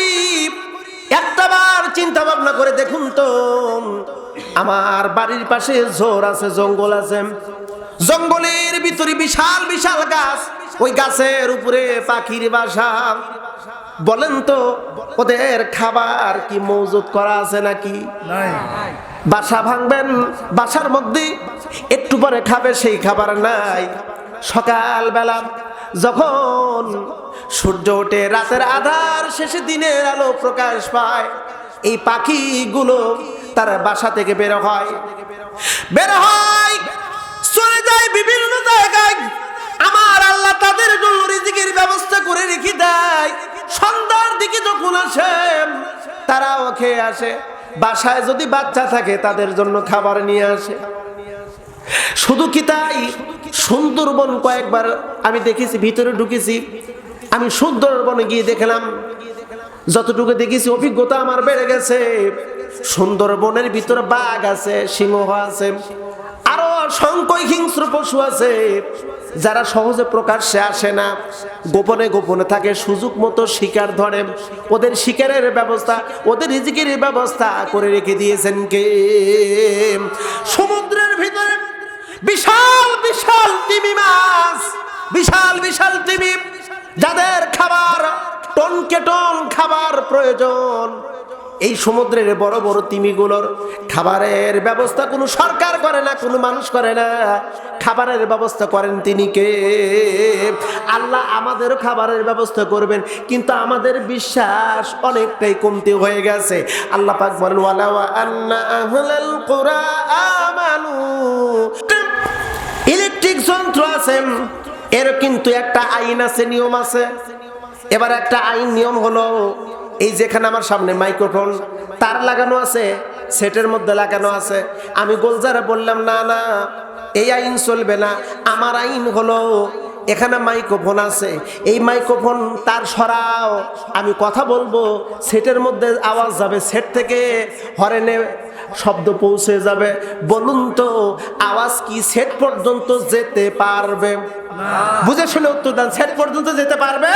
করি একটাবার চিন্তা ভাবনা করে দেখুন তো আমার বাড়ির পাশে ঝোর আছে জঙ্গল আছে। জঙ্গলের ভিতরে বিশাল বিশাল গাছ। ওই গাছের উপরে পাখির বাসা। বলেন তো ওদের খাবার কি মজুত করা আছে নাকি? বাসা ভাঙবেন বাসার মধ্যে একটু পরে খাবে সেই খাবার নাই। সকালবেলা যখন সূর্য ওঠে, রাতের আধার শেষে দিনের আলো প্রকাশ পায়, এই পাখিগুলো তার বাসা থেকে বের হয়। বের হয়, চলে যায় বিভিন্ন জায়গায়। আমার আল্লাহ তাদের জন্য রিজিকের ব্যবস্থা করে রেখে দেয়। সন্ধ্যার দিকে যখন আসে, তারাও খেয়ে আসে। বাসায় যদি বাচ্চা থাকে, তাদের জন্য খাবার নিয়ে আসে। শুধু কি তাই? সুন্দরবন কয়েকবার আমি দেখেছি, ভিতরে ঢুকেছি। আমি সুন্দরবনে গিয়ে দেখলাম, যতটুকু দেখেছি, অভিজ্ঞতা আমার বেড়ে গেছে। সুন্দরবনের ভিতরে বাঘ আছে, সিংহ আছে, আরও অসংখ্য হিংস্র পশু আছে, যারা সহজে প্রকাশ্যে আসে না। গোপনে গোপনে থাকে, সুযোগ মতো শিকার ধরে। ওদের শিকারের ব্যবস্থা, ওদের রিজিকের ব্যবস্থা করে রেখে দিয়েছেন কে? সমুদ্রের ভিতরে বিশাল বিশাল তিমি মাছ। বিশাল বিশাল তিমি। যাদের খাবার, টনকে টন খাবার প্রয়োজন। এই সমুদ্রের বড় বড় তিমিগুলোর খাবারের ব্যবস্থা কোনো সরকার করে না, কোনো মানুষ করে না। খাবারের ব্যবস্থা করেন তিনি কে? আল্লাহ আমাদেরও খাবারের ব্যবস্থা করবেন, কিন্তু আমাদের বিশ্বাস অনেকটাই কমতি হয়ে গেছে। আল্লাহ পাক বলেন ওয়ালা ওয়া আন্না আহলাল যন্ত্র আছে। এর কিন্তু একটা আইন আছে, নিয়ম আছে। এবার একটা আইন নিয়ম হলো, এই যেখানে আমার সামনে মাইক্রোফোন, তার লাগানো আছে, সেটের মধ্যে লাগানো আছে। আমি গোলজারে বললাম, না না, এই আইন চলবে না। আমার আইন হলো এখানে মাইক্রোফোন আছে। এই মাইক্রোফোন তার সরাও। আমি কথা বলব সেটের মধ্যে আওয়াজ যাবে সেট থেকে হরেনে শব্দ পৌঁছে যাবে। বলুন তো আওয়াজ কি সেট পর্যন্ত যেতে পারবে? বুঝে শুনে উত্তর দেন সেট পর্যন্ত যেতে পারবে?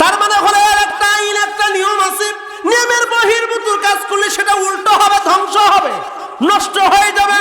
তার মানে হলো একটা আইন একটা নিয়ম আছে। নিয়মের বহির্ভূত কাজ করলে সেটা উল্টো হবে ধ্বংস হবে নষ্ট হয়ে যাবে।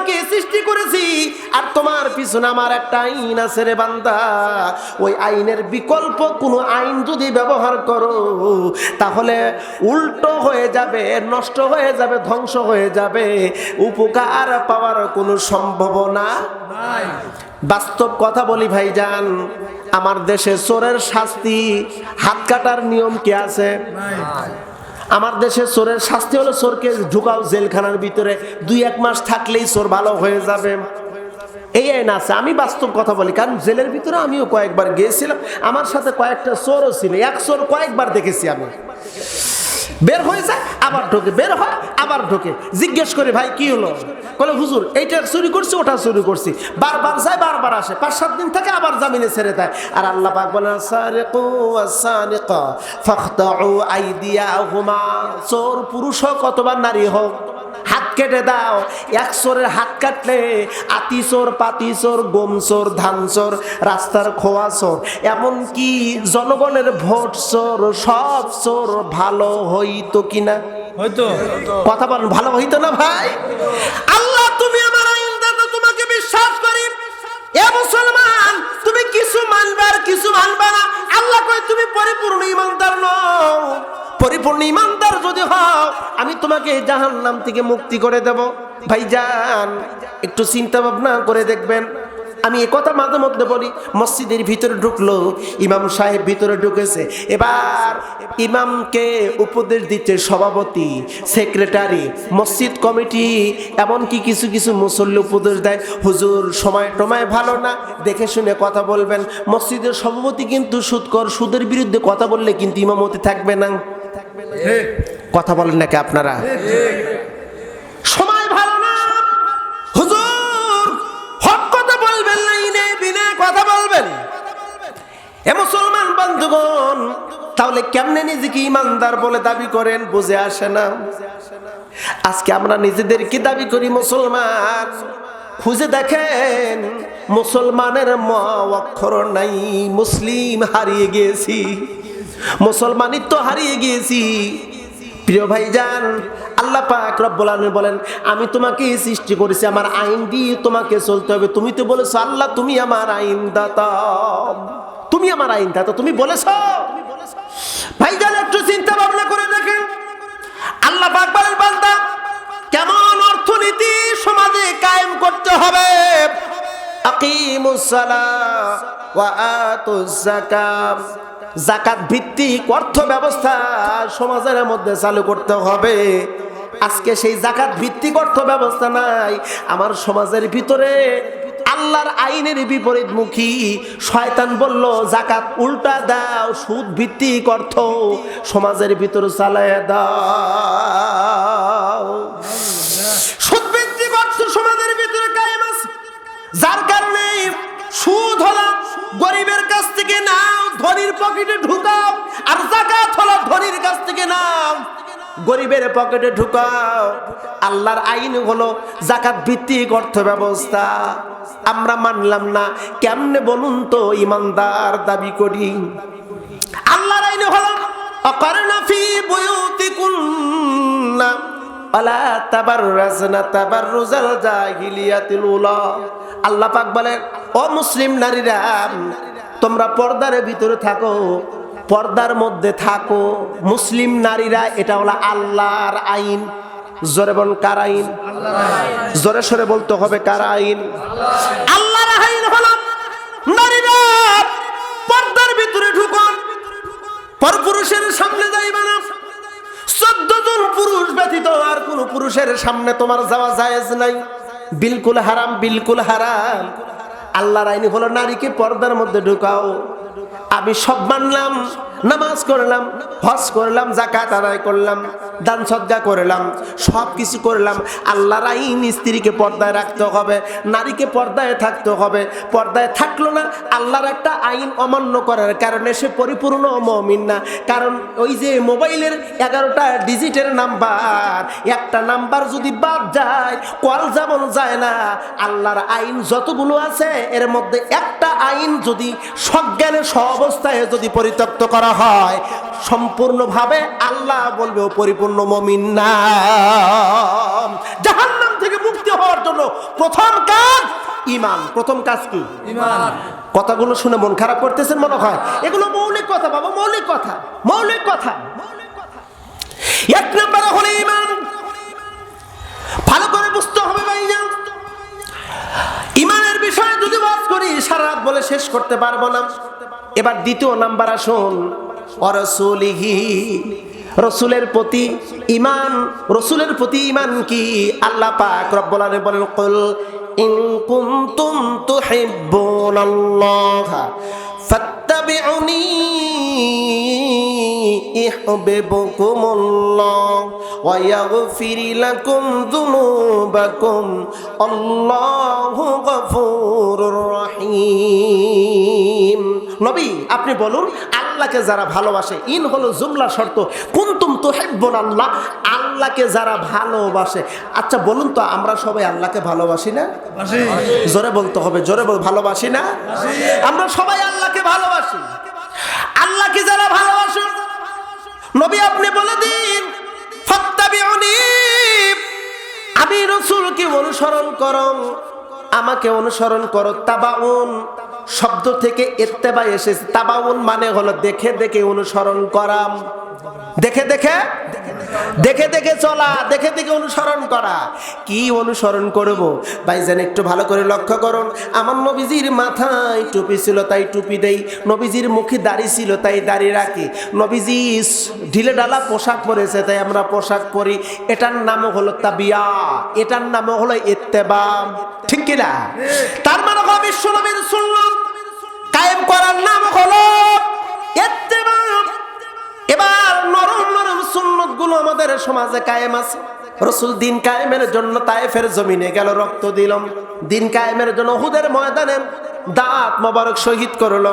তোমাকে সৃষ্টি করেছি, আর তোমার পিছনে আমার একটা আইন আছে রে বান্দা। ওই আইনের বিকল্প কোনো আইন যদি ব্যবহার করো, তাহলে উল্টো হয়ে যাবে, নষ্ট হয়ে যাবে, ধ্বংস হয়ে যাবে। উপকার পাওয়ার কোনো সম্ভাবনা বাস্তব কথা বলি ভাইজান, আমার দেশে চোরের শাস্তি, হাত কাটার নিয়ম কি আছে? আমার দেশে চোরের শাস্তি হলো চোরকে ঢুকাও জেলখানার ভিতরে। দুই এক মাস থাকলেই চোর ভালো হয়ে যাবে। এই আইন আছে, আমি বাস্তব কথা বলি, কারণ জেলের ভিতরে আমিও কয়েকবার গিয়েছিলাম, আমার সাথে কয়েকটা চোরও ছিল, এক চোর কয়েকবার দেখেছি আমি। বের হয়ে যায়, আবার ঢোকে। বের হয়, আবার ঢোকে। জিজ্ঞেস করে, ভাই, কি হলো? বলে হুজুর, এইটা চুরি করছি, ওটা চুরি করছি। বারবার যায়, বারবার আসে। পাঁচ, সাত দিন থেকে, আবার জামিনে ছেড়ে দেয়। আর আল্লাহ পাক বলে চোর, পুরুষ হোক অথবা নারী হোক কেটে দাও। এক চোরের হাত কাটলে আতি চোর পাতি চোর গম চোর ধান চোর রাস্তার খোয়া চোর এমনকি জনগণের ভোট চোর সব চোর ভালো হইতো কিনা? হয়তো কথা বলেন ভালো হইতো না ভাই? আল্লাহ তুমি আমার আইন দাতা তোমাকে বিশ্বাস করি। এ মুসলমান তুমি কিছু মানবার কিছু মানবে না। আল্লাহ কয় তুমি পরিপূর্ণ ইমানদার নও। পরিপূর্ণ ইমানদার যদি হও, আমি তোমাকে জাহান নাম থেকে মুক্তি করে দেব। ভাইজান, একটু চিন্তা ভাবনা করে দেখবেন। আমি এ কথা মাঝে মধ্যে বলি, মসজিদের ভিতরে ঢুকলো, ইমাম সাহেব ভিতরে ঢুকেছে। এবার ইমামকে উপদেশ দিচ্ছে সভাপতি, সেক্রেটারি, মসজিদ কমিটি, এমনকি কিছু কিছু মুসল্লি উপদেশ দেয়। হুজুর, সময় টময় ভালো না, দেখে শুনে কথা বলবেন। মসজিদের সভাপতি কিন্তু সুদকর সুদের বিরুদ্ধে কথা বললে কিন্তু ইমামতি থাকবে না। কথা বলেন নাকি আপনারা? সময় ভালো না। হুজুর, হক কথা বলবেন না, ইনে বিনে কথা বলবেন। এ মুসলমান বন্ধুগণ, তাহলে কেমনে নিজেকে ইমানদার বলে দাবি করেন, বুঝে আসে না। আজকে আমরা নিজেদেরকে দাবি করি, মুসলমান? খুঁজে দেখেন, মুসলমানের ম অক্ষর নাই, মুসলিম হারিয়ে গিয়েছি মুসলমানিত্ব হারিয়ে গিয়েছি। প্রিয় ভাইজান, আল্লাহ পাক রব্বুল আলামিন বলেন, আমি তোমাকে সৃষ্টি করেছি, আমার আইন দিয়ে তোমাকে চলতে হবে। তুমি তো বলেছ, আল্লাহ, তুমি আমার আইন দাতা তুমি আমার আইন দাতা তুমি বলেছ। ভাইজান, একটু চিন্তা ভাবনা করে দেখেন। আল্লাহ পাক বলেন, বান্দা, কেমন অর্থনীতি সমাজে কায়েম করতে হবে? আকিমুস সালাহ ওয়া আতুজ যাকাত। জাকাত ভিত্তিক অর্থ ব্যবস্থা সমাজের মধ্যে চালু করতে হবে। আজকে সেই জাকাত ভিত্তিক অর্থ ব্যবস্থা নাই। আমার সমাজের ভিতরে আল্লাহর আইনের বিপরীতমুখী শয়তান বলল, জাকাত উল্টা দাও, সুদ ভিত্তিক অর্থ সমাজের ভিতরে চালায় দাও। সুদ ভিত্তিক অর্থ সমাজের ভিতরে কায়েম আছে। যার কারণে সুদ হলো গরিবের থেকে নাও, ধনীর পকেটে ঢুকাও, আর জাকাত হলো ধনীর কাছ থেকে নাও। গরিবের পকেটে ঢুকাও। আল্লাহর আইন হলো জাকাত ভিত্তিক অর্থ ব্যবস্থা আমরা মানলাম না, কেমনে বলুন তো ইমানদার দাবি করি? আল্লাহর আইন হলো, অকরনা ফি বুয়ুতিকুন্না, আলা তাবাররাজনা তাবাররুজাল জাহিলিয়াতিল উলা। আল্লাহ পাক বলেন, ও মুসলিম নারীরা তোমরা পর্দার ভিতরে থাকো, পর্দার মধ্যে থাকো। মুসলিম নারীরা, এটা হলো আল্লাহর আইন। জোরে বল কার আইন? জোরে সরে বলতে হবে, কার আইন? আল্লাহর আইন হলো নারীরা পর্দার ভিতরে ঢুকো পরপুরুষের সামনে যাইবে না চোদ্দ জন পুরুষ ব্যতীত আর কোন পুরুষের সামনে তোমার যাওয়া জায়েজ নাই। বিলকুল হারাম বিলকুল হারাম। আল্লাহর আইনি হলো নারীকে পর্দার মধ্যে ঢুকাও। আমি সব মানলাম, নামাজ করলাম, হজ করলাম জাকাত আদায় করলাম, দান সজ্জা করলাম সব কিছু করলাম। আল্লাহর আইন স্ত্রীকে পর্দায় রাখতে হবে, নারীকে পর্দায় থাকতে হবে। পর্দায় থাকল না, আল্লাহর একটা আইন অমান্য করার কারণে সে পরিপূর্ণ মমিন না। কারণ ওই যে মোবাইলের এগারোটা ডিজিটের নাম্বার, একটা নাম্বার যদি বাদ যায়, কল যেমন যায় না, আল্লাহর আইন যতগুলো আছে, এর মধ্যে একটা আইন যদি সজ্ঞানে সব অবস্থায় যদি পরিত্যক্ত করা হয় সম্পূর্ণভাবে আল্লাহ বলবে পরিপূর্ণ মমিন না। জাহান্নাম থেকে মুক্তি হওয়ার জন্য প্রথম কাজ ইমান প্রথম কাজ কি? ইমান কথাগুলো শুনে মন খারাপ করতেছেন মনে হয়? এগুলো মৌলিক কথা বাবা মৌলিক কথা মৌলিক কথা। এক নম্বরে হলো ইমান ভালো করে বুঝতে হবে ভাইজান ইমানের বিষয়ে যদি বাস করি সারা রাত বলে শেষ করতে পারব না। এবার দ্বিতীয় নাম্বার আসুন অরসুলিহি রসুলের প্রতি ইমান রসুলের প্রতি ইমান কি আল্লাহ পাক রব্বুল আলামিন বলেন কুল ইন কুনতুম তুহিব্বুনাল্লাহ ফাত্তাবিউনি يحببكم الله ويغفر لكم ذنوبكم الله غفور رحيم নবী আপনি বলুন আল্লাহকে যারা ভালোবাসে ইন হলো জুমলা শর্ত কুন্তুম তো হেব্বন আল্লাহ আল্লাহকে যারা ভালোবাসে। আচ্ছা বলুন তো আমরা সবাই আল্লাহকে ভালোবাসি না? জোরে বলতে হবে জোরে বল ভালোবাসি না? আমরা সবাই আল্লাহকে ভালোবাসি। আল্লাহকে যারা ভালোবাসুন নবী আপনি বলে দিন আমি রসুলকে অনুসরণ করম আমাকে অনুসরণ করো তাবাউন। শব্দ থেকে এত্তেবা এসেছে। তাবাউন মানে হলো দেখে দেখে অনুসরণ করা। দেখে দেখে? দেখে দেখে চলা, দেখে দেখে অনুসরণ করা। কি অনুসরণ করব? ভাইজান, একটু ভালো করে লক্ষ্য করুন। আমার নবীজির মাথায় টুপি ছিল, তাই টুপি দেই। নবীজির মুখে দাড়ি ছিল, তাই দাড়ি রাখি। নবীজি ঢিলে ডালা পোশাক পরেছে, তাই আমরা পোশাক পরি। এটার নাম হলো তাবিয়া। এটার নাম হলো ইত্তেবা। ঠিক কিনা? তার মানে হলো বিশ্ব নবীর সুন্নাত। কায়েম করার নাম হলো এবার নরম নরম সুন্নতগুলো আমাদের সমাজে কায়েম আছে। রসুল দিন কায়েমের জন্য তায়েফের জমিনে গেল, রক্ত দিলাম। দিন কায়েমের জন্য হুদের ময়দানে দাঁত মোবারক শহীদ করল।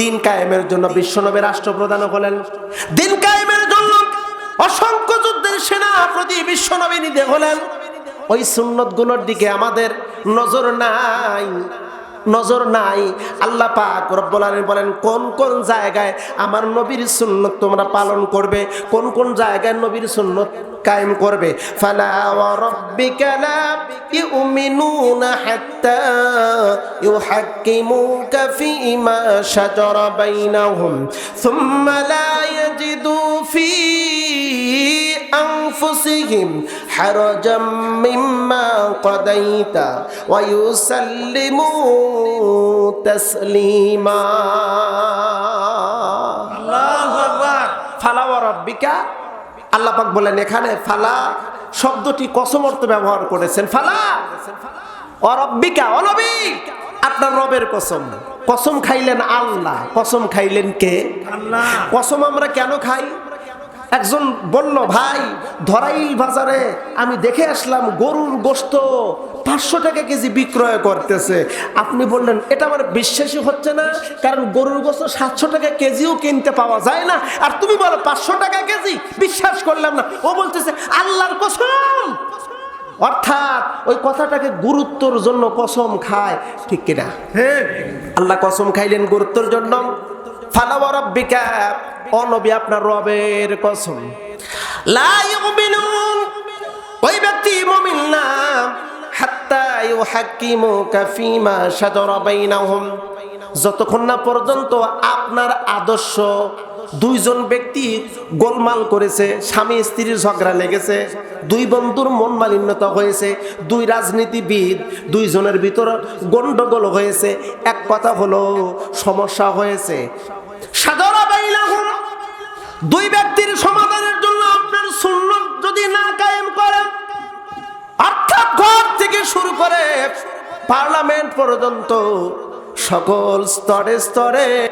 দিন কায়েমের জন্য বিশ্বনবী রাষ্ট্রপ্রধান হলেন। দিন কায়েমের জন্য অসংখ্য যুদ্ধের সেনাপতি বিশ্বনবী নিতে হলেন। ওই সুন্নত দিকে আমাদের নজর নাই। নজর নাই আল্লাহ পাক রব্বুল আলামিন বলেন কোন কোন জায়গায় আমার নবীর সুন্নত তোমরা পালন করবে কোন কোন জায়গায় নবীর সুন্নত কায়েম করবে ফালা ওয়া রাব্বিকা লা ইউমিনুনা হাত্তা ইউহাক্কিমুকা ফীমা শাজারা বাইনাহুম সুম্মা লা ইয়াজিদু ফী أنفسهم حرجا مما قضيت ويسلموا تسليما ফালা ওয়া রাব্বিকা আল্লাহ পাক বলেন এখানে ফালা শব্দটি কসম অর্থ ব্যবহার করেছেন ফালা অরব্বিকা অনবী আপনার রবের কসম কসম খাইলেন আল্লাহ কসম খাইলেন কে আল্লাহ কসম আমরা কেন খাই একজন বলল ভাই ধরাইল বাজারে আমি দেখে আসলাম গরুর গোস্ত পাঁচশো টাকা কেজি বিক্রয় করতেছে। আপনি বললেন এটা আমার বিশ্বাসই হচ্ছে না কারণ গরুর গোস্ত সাতশো টাকা কেজিও কিনতে পাওয়া যায় না আর তুমি বলো পাঁচশো টাকা কেজি? বিশ্বাস করলাম না। ও বলতেছে আল্লাহর কসম! অর্থাৎ ওই কথাটাকে গুরুত্বর জন্য কসম খায় ঠিক কিনা? হ্যাঁ। আল্লাহ কসম খাইলেন গুরুত্বর জন্য। ফালাওয়া রাব্বিকা। অনবী আপনার রবের কসম। লা ইউমিনুন, ওই ব্যক্তি মুমিন না। হাত্তা ইউহাক্কিমুকা ফীমা শাজারা বাইনাহুম। যতক্ষণ না পর্যন্ত আপনার আদর্শ দুইজন ব্যক্তি গোলমাল করেছে, স্বামী স্ত্রীর ঝগড়া লেগেছে, দুই বন্ধুর মন মালিন্যতা হয়েছে, দুই রাজনীতিবিদ দুইজনের ভিতর গন্ডগোল হয়েছে, এক কথা হলো সমস্যা হয়েছে। দুই ব্যক্তির সমাধানের জন্য আপনার শূন্য যদি না কায়েম করেন অর্থাৎ ঘর থেকে শুরু করে পার্লামেন্ট পর্যন্ত সকল স্তরে স্তরে